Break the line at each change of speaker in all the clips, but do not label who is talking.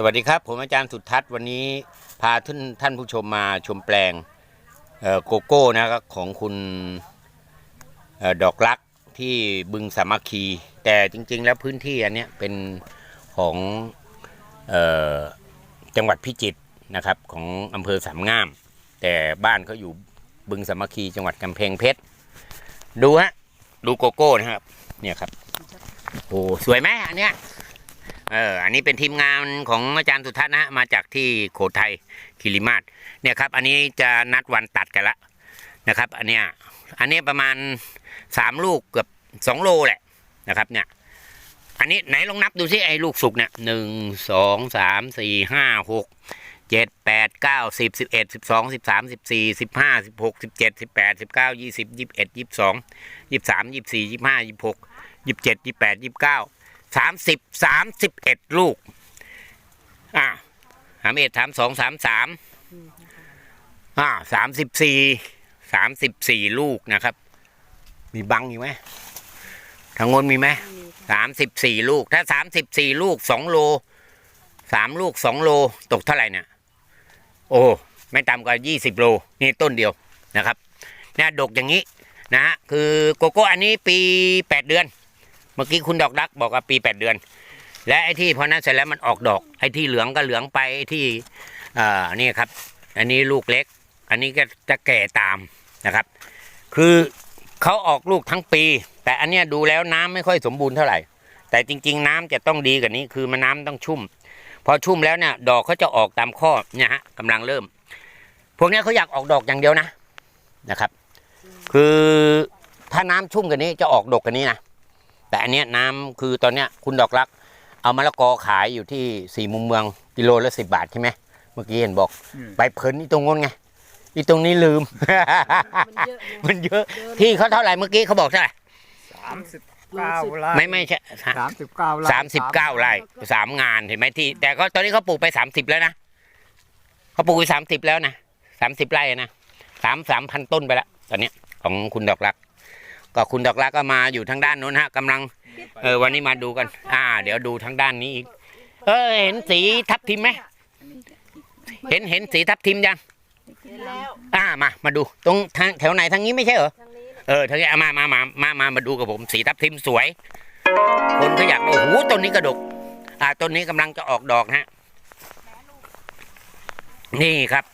สวัสดีครับ ผมอาจารย์สุทัศน์วันนี้พาท่านท่านผู้ชมมาชมแปลงโกโก้นะครับของคุณออดอกรักที่บึงสามัคคี แต่จริง ๆ แล้วพื้นที่อันเนี้ยเป็นของออจังหวัดพิจิตรนะครับของอำเภอสามงาม แต่บ้านเขาอยู่บึงสามัคคีจังหวัดกำแพงเพชรดูฮะดูโกโก้นะครับเนี่ยครับโอ้สวยไหมอันเนี้ย เอออันนี้เป็นทีมงานของอาจารย์สุทัศน์นะฮะมาจากที่โขทัยคิริมาศเนี่ยครับ อันนี้จะนัดวันตัดกันละนะครับ อันเนี้ยอันนี้ประมาณสามลูกเกือบสองโลแหละนะครับ เนี่ย อันนี้ไหนลองนับดูสิไอ้ลูกสุกเนี่ยหนึ่งสองสามสี่ห้าหกเจ็ดแปดเก้าสิบสิบเอ็ดสิบสองสิบสามสิบสี่สิบห้าสิบหกสิบเจ็ดสิบแปดสิบเก้ายี่สิบยี่สิบเอ็ดยี่สิบสองยี่สิบสามยี่สิบสี่ยี่สิบห้ายี่สิบหกยี่สิบเจ็ดยี่สิบแปดยี่สิบเก้า สามสิบสามสิบเอ็ดลูก อ่าสามเอ็ดสามสองสามสามอ่าสามสิบสี่สามสิบสี่ลูกนะครับ มีบังอยู่ไหมทางงนมีไหมสามสิบสี่ลูก ถ้าสามสิบสี่ลูกสองโลสามลูกสองโลตกเท่าไหร่เนี่ยโอ้ไม่ต่ำกว่ายี่สิบโลนี่ต้นเดียวนะครับเนี่ยดกอย่างนี้นะฮะคือโกโก้อันนี้ปีแปดเดือน มื่อกี้คุณดอกดักบอกว่าปีแปดเดือน และไอ้ที่พอนั้นเสร็จแล้วมันออกดอก ไอ้ที่เหลืองก็เหลืองไปไอ้ที่เอ่อนี่ครับ อันนี้ลูกเล็ก อันนี้ก็จะแก่ตามนะครับ คือเขาออกลูกทั้งปี แต่อันเนี้ยดูแล้วน้ำไม่ค่อยสมบูรณ์เท่าไหร่ แต่จริง ๆ น้ำจะต้องดีกว่านี้คือมันน้ำต้องชุ่ม พอชุ่มแล้วเนี่ยดอกเขาจะออกตามข้อเนี่ยฮะกำลังเริ่ม พวกนี้เขาอยากออกดอกอย่างเดียวนะนะครับ คือถ้าน้ำชุ่มกว่านี้จะออกดอกกว่านี้นะ แต่อันเนี้ยน้ำคือตอนเนี้ยคุณดอกรัก เอามะละกอขายอยู่ที่สี่มุมเมืองกิโลละสิบาทใช่ไหมเมื่อกี้เห็นบอก
อืม
ไปเพลินนี่ตรงนู้นไงอีตรงนี้ลืม
มันเยอะไง
มันเยอะที่เขาเท่าไหร่เมื่อกี้เขาบอกเท่าไหร่
สามสิบเก้าไร่
ไม่ไม่ใช่
สามสิบเก้าไร่
สามสิบเก้าไร่สามงานเห็นไหมที่ แต่ก็ตอนนี้เขาปลูกไปสามสิบแล้วนะเขาปลูกไปสามสิบแล้วนะสามสิบไร่นะสามสามพันต้นไปแล้วตอนเนี้ยของคุณดอกรัก ก็คุณดอกรักก็มาอยู่ทางด้านโน้นฮะกำลังเออวันนี้มาดูกัน อ่า เดี๋ยวดูทางด้านนี้อีก เออเห็นสีทับทิมไหมเห็นเห็นสีทับทิมยัง
เห็นแล้ว
อ่ามามาดูตรงทางแถวไหนทางนี้ไม่ใช่เหรอ
ทางนี้นะ
เออทางนี้เอามามามามามามาดูกับผมสีทับทิมสวย คนก็อยากดูโอ้โหต้นนี้กระดก อ่าต้นนี้กำลังจะออกดอกฮะนี่ครับ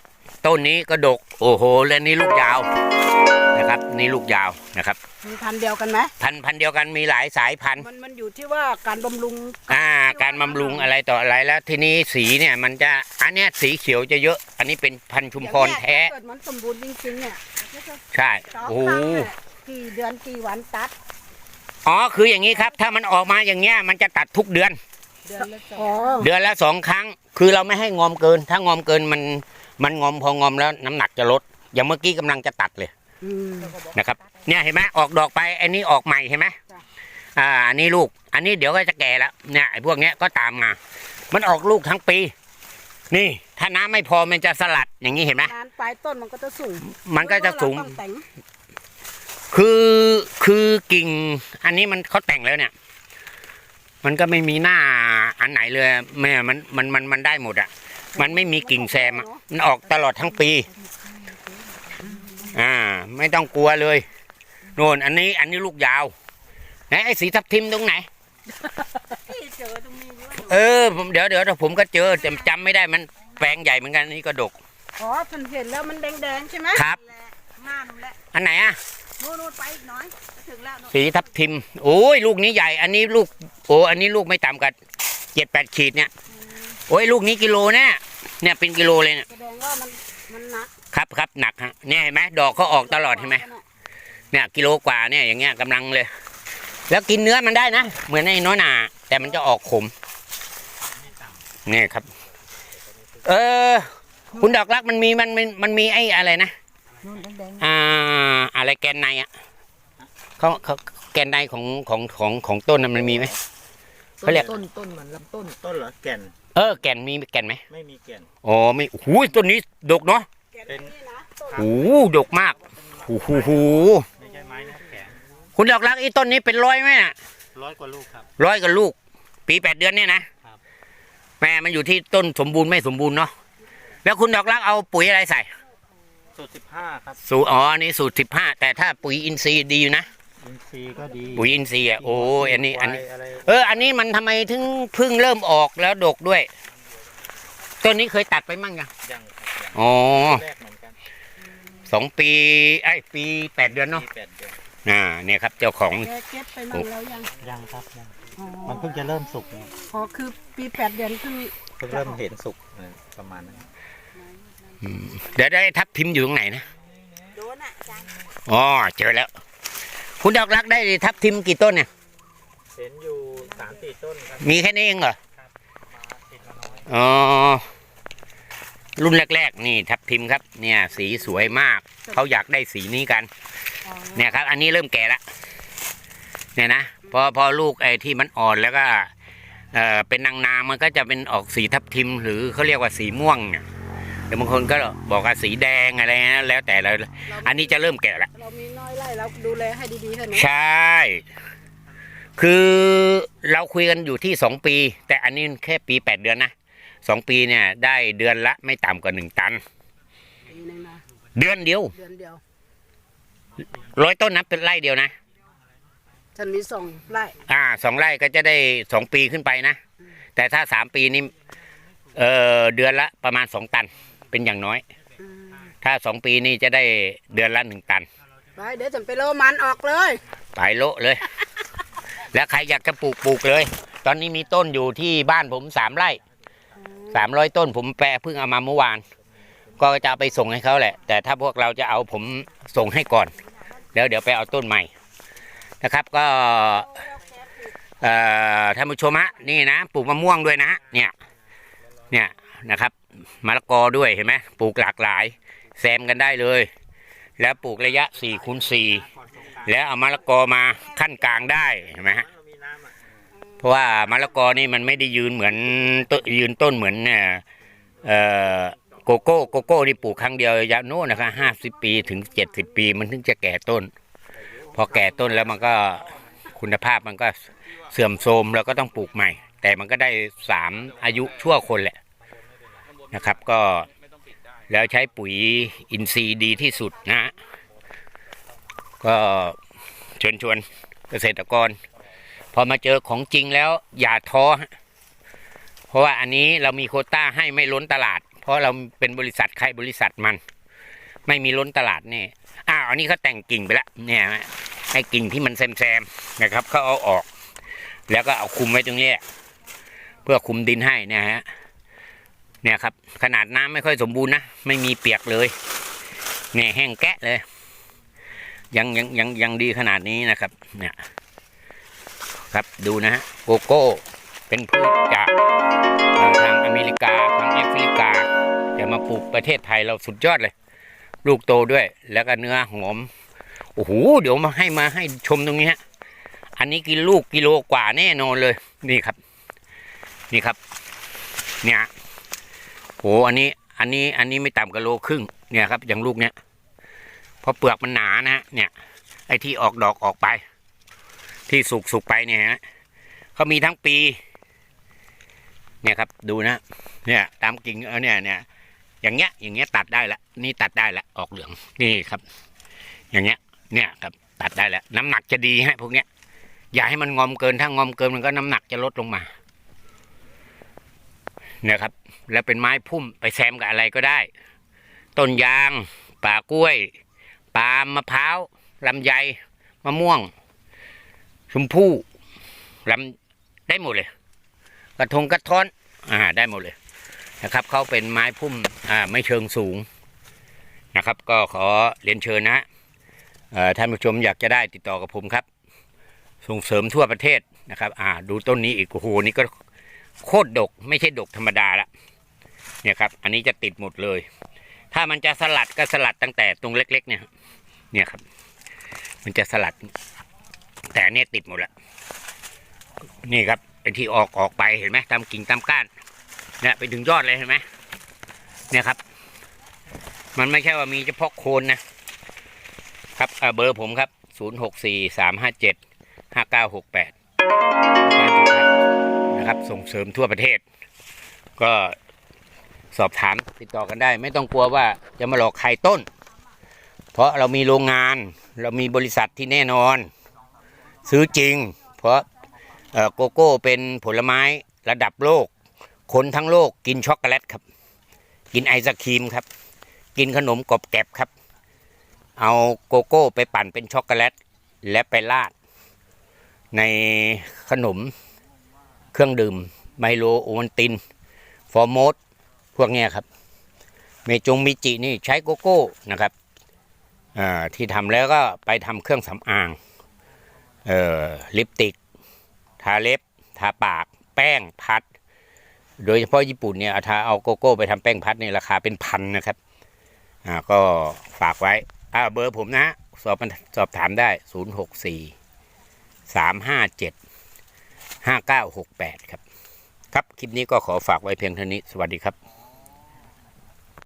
ต้นนี้กระดก โอ้โหแล้วนี่ลูกยาวนะครับ นี่ลูกยาวนะครับ
มีพันธุ์เดียวกันไหม
พันธุ์พันธุ์เดียวกันมีหลายสายพันธุ์
มันมันอยู่ที่ว่าการบำรุง
อ่า การบำรุงอะไรต่ออะไรแล้ว ทีนี้สีเนี่ยมันจะอันเนี้ยสีเขียวจะเยอะ อันนี้เป็นพันธุ์ชุมพร
อย่างเนี้ย
แท้
ถ้าเกิดมันสมบูรณ์จริงๆเนี่ยก็จะ
ใช่
สอง
โอ้
ค
โห
รั้งเนี่ยกี่เดือนกี่วันตัด
อ๋อคืออย่างนี้ครับ ถ้ามันออกมาอย่างเงี้ยมันจะตัดทุกเดือน
เดือนละสอง
เดือนละสองครั้ง คือเราไม่ให้งอมเกิน ถ้างอมเกินมันมันงอมพองอมแล้วน้ำหนักจะลด อย่างเมื่อกี้กำลังจะตัดเลย
อืม
นะครับ เนี่ยเห็นไหมออกดอกไปอันนี้ออกใหม่เห็นไหม
จ้ะ
อ่าอันนี้ลูก อันนี้เดี๋ยวก็จะแก่แล้วเนี่ยไอ้พวกเนี้ยก็ตามมา มันออกลูกทั้งปี นี่ ถ้าน้ำไม่พอมันจะสลัดอย่างนี้เห็นไหม
งานปลายต้นมันก็จะสูง
มันก็จะสูง
เพราว่าเราต้องแต่ง
คือคือกิ่ง อันนี้มันเขาแต่งแล้วเนี่ย มันก็ไม่มีหน้าอันไหนเลยแม่มันมันมันมันได้หมดอะ มันไม่มีกิ่งแซมอะมันออกตลอดทั้งปีอ่า ไม่ต้องกลัวเลยโน่นอันนี้อันนี้ลูกยาวไหนไอ้สีทับทิมตรงไหน
ที่เจอตรงนี้ว่า
เออผมเดี๋ยวเดี๋ยวผมก็เจอแต่จำไม่ได้มันแปลงใหญ่เหมือนกันอันนี่ก็ดก
อ๋อฉันเห็นแล้วมันแดงๆใช่ไหม
ครับ
แหละหน้านู่นแหละ
อันไหนอะ
นู่นนู่นไปอีกหน้อยจะถึงแล้วนู่น
สีทับทิมโอ้ยลูกนี้ใหญ่ อันนี้ลูกโอ้อันนี้ลูกไม่ต่ำกว่าเจ็ดแปดขีดเนี่ยโอ้ยลูกนี้กิโลแน่เนี่ยเป็นกิโลเลยเนี่ย
แสดงว่ามันมันหนัก
ครับครับหนักฮะเนี่ยเห็นไหมดอกเขาออกตลอดเห็นไหมเนี่ยกิโลกว่าเนี่ยอย่างเงี้ยกำลังเลย แล้วกินเนื้อมันได้นะ เหมือนไอ้น้อยหนา แต่มันจะออกขมเนี่ยครับ เออ คุณดอกรักมันมีมันมันมันมีไอ้อะไรนะ
นู่นแดง
อ่าอะไรแกนในอะเขาเขาแกนในของของของของต้นน่ะมันมีไหมเขาเรียก
ต้นต้นเหมือนลำต้นต้นเหรอแก่น
เออแกนมีแกนไหม
ไม่มีแก่น
อ๋อไม่โอ้โหต้นนี้ดกเนาะ
ๆแกนนี่นะต้น
โอ้โหดกมากโอ้โห
ไม่ใช่ไม้นะแก่น
คุณดอกรักไอ้ต้นนี้เป็นร้อยไหมน่ะ
ร้อยกว่าลูกครับ
ร้อยกับลูก ปีแปดเดือนเนี่ยนะครับแหมแม่มันอยู่ที่ต้นสมบูรณ์ไม่สมบูรณ์เนาะแล้วคุณดอกรักเอาปุ๋ยอะไรใส่
สูตรสิบห้าครับ
สูตรอ๋ออันนี้สูตรสิบห้าแต่ถ้าปุ๋ยอินทรีย์ดีอยู่นะ
อินซีย์ก็ดี
ปุ๋ยอินทรีย์อะโอ้ยอันนี้อันนี้
ไว้อะไร
เออ อันนี้มันทำไมถึงเพิ่งเริ่มออกแล้วดกด้วย ต้นนี้เคยตัดไปมั่งยัง
ยังครับยัง
อ๋อ
แรกเหมือนกัน
สองปีไอ้ยปีแปดเดือนเนาะ
ปีแปดเดือน
อ่าเนี่ยครับเจ้าของ
แกเก็บไปมั่งแล้วยัง
ยังครับยัง
อ๋อ
มันเพิ่งจะเริ่มสุกเนี่ย
พอคือปีแปดเดือนขึ้น
เพิ่งเริ่มเห็นสุกเออประมาณนั้น
เดี๋ยวได้ทับทิมอยู่ตรงไหนนะ
โดนอะจาน
อ๋อเจอแล้ว คุณดอกรักได้ทับทิมกี่ต้นเนี่ย
เห็นอยู่สามสี่ต้นครับ
มีแค่นี้เองเหรอ
มาติดมาน้อย
อ๋อ รุ่นแรก ๆ นี่ทับทิมครับ เนี่ย สีสวยมากเขาอยากได้สีนี้กัน
อ๋อ
เนี่ยครับ อันนี้เริ่มแก่แล้วเนี่ยนะพอพอลูกไอ้ที่มันอ่อนแล้วก็เอ่อเป็นนางนามันก็จะเป็นออกสีทับทิม หรือเขาเรียกว่าสีม่วงเนี่ยเดี๋ยวบางคนก็บอกว่าสีแดงอะไรนะแล้วแต่เรา
เรา
อันนี้จะเริ่มแก่แล้ว
เรามีน้อยไร่เราดูแลให้ดีๆเถอะนะ
ใช่ คือเราคุยกันอยู่ที่สองปี แต่อันนี้แค่ปีแปดเดือนนะ สองปีเนี่ย ได้เดือนละไม่ต่ำกว่าหนึ่งตัน
ปีหนึงนะ
เดือนเดียว
เดือนเดียว
ร้อยต้นนะเป็นไร่เดียวนะ
ฉันมีส่งไร่
อ่าสองไร่ก็จะได้สองปีขึ้นไปนะ แต่ถ้าสามปีนี่เออเดือนละประมาณสองตันเป็นอย่างน้อย
อืม
ถ้าสองปีนี่จะได้เดือนละหนึ่งตัน
ไปเดี๋ยวฉันไปโลมันออกเลย
ไปโละเลย แล้วใครอยากจะปลูกปลูกเลย ตอนนี้มีต้นอยู่ที่บ้านผมสามไร่ สามร้อยต้นผมแปรเพิ่งเอามาเมื่อวาน ก็จะไปส่งให้เขาแหละ แต่ถ้าพวกเราจะเอาผมส่งให้ก่อนแล้วเดี๋ยวไปเอาต้นใหม่นะครับก็เอ่อท่านผู้ชมฮะนี่นะปลูกมะม่วงด้วยนะเนี่ยเนี่ยนะครับมะละกอด้วยเห็นไหมปลูกหลากหลายแซมกันได้เลย แล้วปลูกระยะ4คูณ4แล้วเอามะละกอมาขั้นกลางได้เห็นไหมฮะ ราะว่ามะละกอนี่มันไม่ได้ยืนเหมือนต้นยืนต้นเหมือนเนี่ยเอ่อโกโก้โกโก้นี่ปลูกครั้งเดียวยาวโน่นนะครับห้าสิบปีถึงเจ็ดสิบปีมันถึงจะแก่ต้น พอแก่ต้นแล้วมันก็คุณภาพมันก็เสื่อมโทรมแล้วก็ต้องปลูกใหม่ แต่มันก็ได้สามอายุชั่วคนแหละนะครับ ก็แล้วใช้ปุ๋ยอินทรีย์ดีที่สุดนะ ก็ชิญชวนเกษตรกร พอมาเจอของจริงแล้ว อย่าท้อเพราะว่าอันนี้เรามีโคต้าให้ไม่ล้นตลาด เพราะเราเป็นบริษัทใครบริษัทมัน ไม่มีล้นตลาดนี่อ้าวอันนี้เขาแต่งกิ่งไปแล้วเนี่ยฮะให้กิ่งที่มันแซมๆนะครับเขาเอาออก แล้วก็เอาคุมไว้ตรงนี้เพื่อคุมดินให้เนี่ยฮะเนี่ยครับ ขนาดน้ำไม่ค่อยสมบูรณ์นะไม่มีเปียกเลยเนี่ยแห้งแกะเลย ยังยังยังยังดีขนาดนี้นะครับ เนี่ย ครับดูนะฮะโกโก้เป็นพืชจากทางอเมริกาทางแอฟริกาจะมาปลูกประเทศไทยเราสุดยอดเลย ลูกโตด้วยแล้วก็เนื้อหอมโอ้โหเดี๋ยวมาให้มาให้ชมตรงนี้ฮะอันนี้กินลูกกิโลกว่าแน่นอนเลยนี่ครับ นี่ครับ เนี่ยโหอันนี้อันนี้อันนี้ไม่ต่ำกว่าโลครึ่งเนี่ยครับอย่างลูกเนี้ยเพราะเปลือกมันหนานะฮะเนี่ยไอ้ที่ออกดอกออกไป ที่สุกสุกไปเนี่ยฮะเขามีทั้งปี เนี่ยครับดูนะ เนี่ย ตามกิ่งเออเนี่ยเนี่ยอย่างเงี้ย อย่างเงี้ยตัดได้ละนี่ตัดได้ละออกเหลืองนี่ครับ อย่างเงี้ย เนี่ยครับ ตัดได้แล้วน้ำหนักจะดีฮะพวกเนี้ยอย่าให้มันงอมเกินถ้างอมเกินมันก็น้ำหนักจะลดลงมาเนี่ยครับ แล้วเป็นไม้พุ่มไปแซมกับอะไรก็ได้ ต้นยางป่ากล้วยปาล์มมะพร้าวลำไยมะม่วง ชมพู่ลำได้หมดเลย กระทงกระท้อนอ่าได้หมดเลยนะครับเขาเป็นไม้พุ่มอ่าไม่เชิงสูงนะครับ ก็ขอเรียนเชิญนะท่านผู้ชมอยากจะได้ติดต่อกับผมครับ ส่งเสริมทั่วประเทศนะครับ อ่า ดูต้นนี้อีกโอ้โหนี่ก็โคตรดก ไม่ใช่ดกธรรมดาละเนี่ยครับ อันนี้จะติดหมดเลย ถ้ามันจะสลัดก็สลัดตั้งแต่ตรงเล็ก ๆ เนี่ย เนี่ยครับ มันจะสลัด แต่อันเนี่ยติดหมดแล้วนี่ครับไอที่ออกออกไปเห็นไหมตามกิ่งตามก้านเนี่ยไปถึงยอดเลยเห็นไหมเนี่ยครับ มันไม่ใช่ว่ามีเฉพาะโคนนะครับเบอร์ผมครับ 0 6 4 3 5 7 5 9 6 8นะครับส่งเสริมทั่วประเทศ ก็สอบถามติดต่อกันได้ ไม่ต้องกลัวว่าจะมาหลอกใครต้น เพราะเรามีโรงงานเรามีบริษัทที่แน่นอน ซื้อจริง เพราะโกโก้เป็นผลไม้ระดับโลก คนทั้งโลกกินช็อกโกแลตครับ กินไอศครีมครับ กินขนมกรอบแกรบครับ เอาโกโก้ไปปั่นเป็นช็อกโกแลต และไปราด ในขนมเครื่องดื่ม ไมโลโอวัลติน ฟอร์โมสพวกเนี้ยครับ เมจงมิจินี่ใช้โกโก้นะครับที่ทำแล้วก็ไปทำเครื่องสำอาง เอ่อลิปติก ทาเล็บ ทาปาก แป้งพัด โดยเฉพาะญี่ปุ่นเนี่ยเอาถ้าเอาโกโก้ไปทำแป้งพัดเนี่ยราคาเป็นพันนะครับอ่าก็ฝากไว้อ่าเบอร์ผมนะ สอบสอบถามได้ 0 6 4 3 5 7 5 9 6 8 ครับ ครับ คลิปนี้ก็ขอฝากไว้เพียงเท่านี้ สวัสดีครับ